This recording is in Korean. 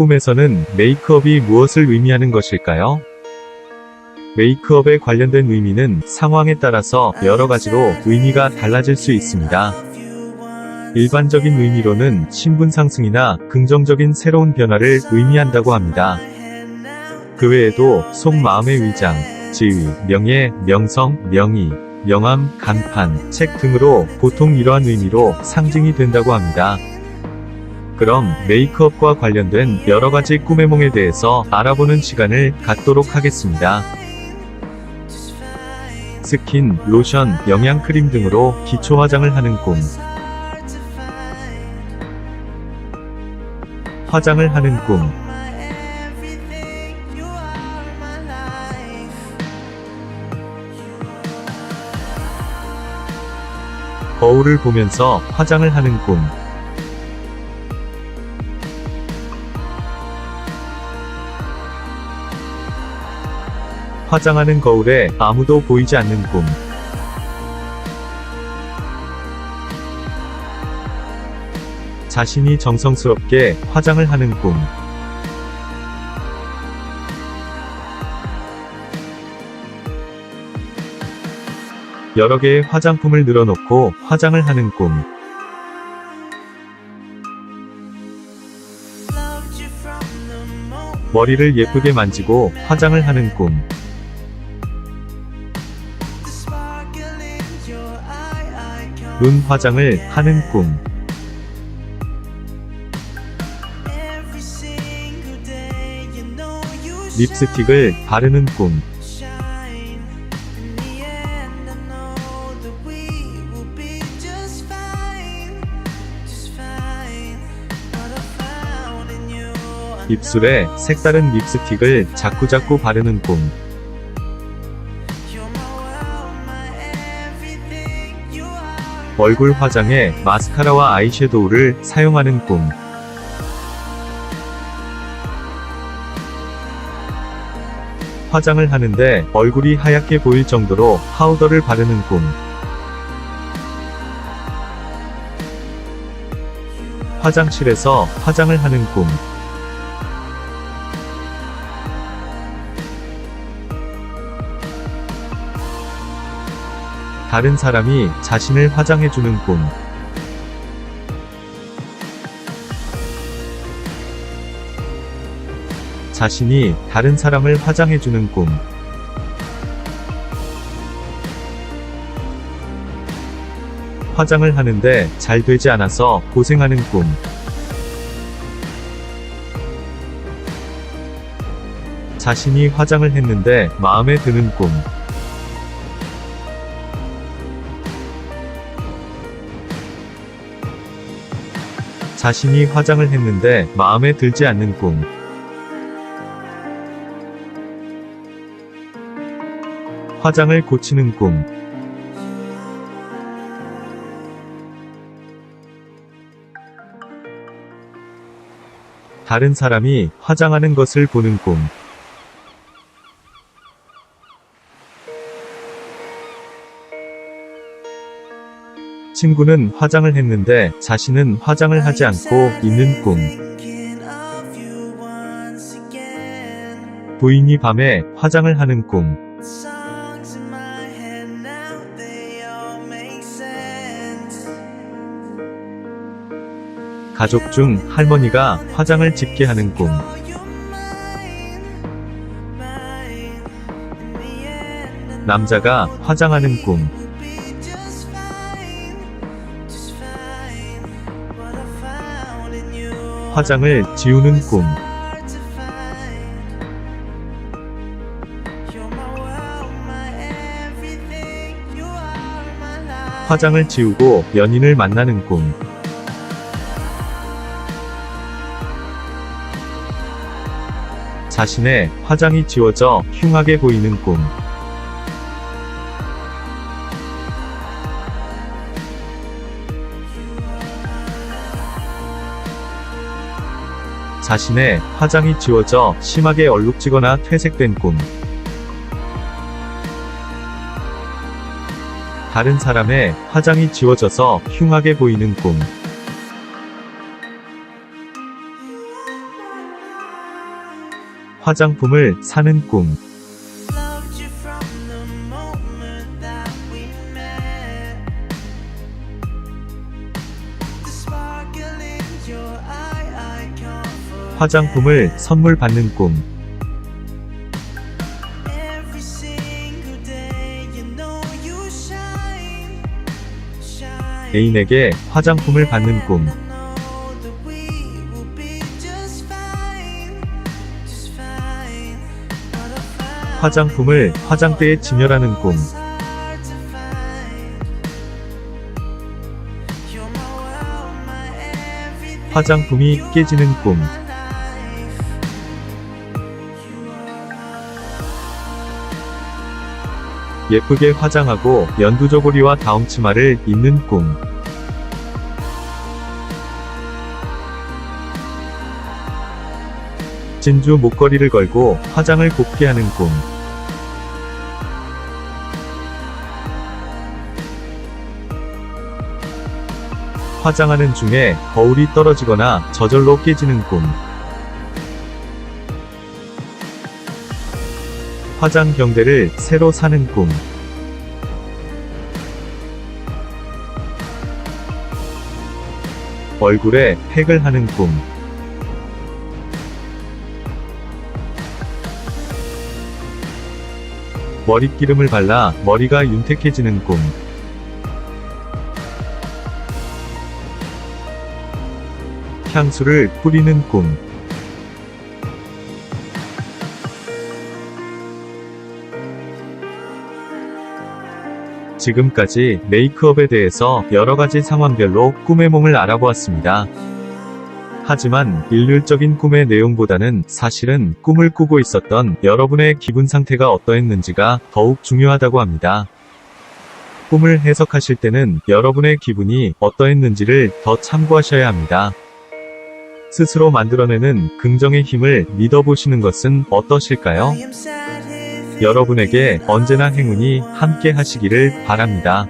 꿈에서는 메이크업이 무엇을 의미하는 것일까요? 메이크업에 관련된 의미는 상황에 따라서 여러 가지로 의미가 달라질 수 있습니다. 일반적인 의미로는 신분 상승이나 긍정적인 새로운 변화를 의미한다고 합니다. 그 외에도 속마음의 위장, 지위, 명예, 명성, 명의, 명함, 간판, 책 등으로 보통 이러한 의미로 상징이 된다고 합니다. 그럼 메이크업과 관련된 여러 가지 꿈의 몽에 대해서 알아보는 시간을 갖도록 하겠습니다. 스킨, 로션, 영양크림 등으로 기초 화장을 하는 꿈. 화장을 하는 꿈. 거울을 보면서 화장을 하는 꿈. 화장하는 거울에 아무도 보이지 않는 꿈. 자신이 정성스럽게 화장을 하는 꿈. 여러 개의 화장품을 늘어놓고 화장을 하는 꿈. 머리를 예쁘게 만지고 화장을 하는 꿈. 눈 화장을 하는 꿈. 립스틱을 바르는 꿈. 입술에 색다른 립스틱을 자꾸자꾸 바르는 꿈. 얼굴 화장에 마스카라와 아이섀도우를 사용하는 꿈. 화장을 하는데 얼굴이 하얗게 보일 정도로 파우더를 바르는 꿈. 화장실에서 화장을 하는 꿈. 다른 사람이 자신을 화장해주는 꿈. 자신이 다른 사람을 화장해주는 꿈. 화장을 하는데 잘 되지 않아서 고생하는 꿈. 자신이 화장을 했는데 마음에 드는 꿈. 자신이 화장을 했는데 마음에 들지 않는 꿈. 화장을 고치는 꿈. 다른 사람이 화장하는 것을 보는 꿈. 친구는 화장을 했는데 자신은 화장을 하지 않고 있는 꿈. 부인이 밤에 화장을 하는 꿈. 가족 중 할머니가 화장을 짙게 하는 꿈. 남자가 화장하는 꿈. 화장을 지우는 꿈. 화장을 지우고 연인을 만나는 꿈. 자신의 화장이 지워져 흉하게 보이는 꿈. 자신의 화장이 지워져 심하게 얼룩지거나 퇴색된 꿈. 다른 사람의 화장이 지워져서 흉하게 보이는 꿈. 화장품을 사는 꿈. 화장품을 선물 받는 꿈. 애인에게 화장품을 받는 꿈. 화장품을 화장대에 진열하는 꿈. 화장품이 깨지는 꿈. 예쁘게 화장하고 연두저고리와 다움치마를 입는 꿈. 진주 목걸이를 걸고 화장을 곱게 하는 꿈. 화장하는 중에 거울이 떨어지거나 저절로 깨지는 꿈. 화장 경대를 새로 사는 꿈. 얼굴에 팩을 하는 꿈. 머리기름을 발라 머리가 윤택해지는 꿈. 향수를 뿌리는 꿈. 지금까지 메이크업에 대해서 여러 가지 상황별로 꿈의 몽을 알아보았습니다. 하지만 일률적인 꿈의 내용보다는 사실은 꿈을 꾸고 있었던 여러분의 기분 상태가 어떠했는지가 더욱 중요하다고 합니다. 꿈을 해석하실 때는 여러분의 기분이 어떠했는지를 더 참고하셔야 합니다. 스스로 만들어내는 긍정의 힘을 믿어보시는 것은 어떠실까요? 여러분에게 언제나 행운이 함께 하시기를 바랍니다.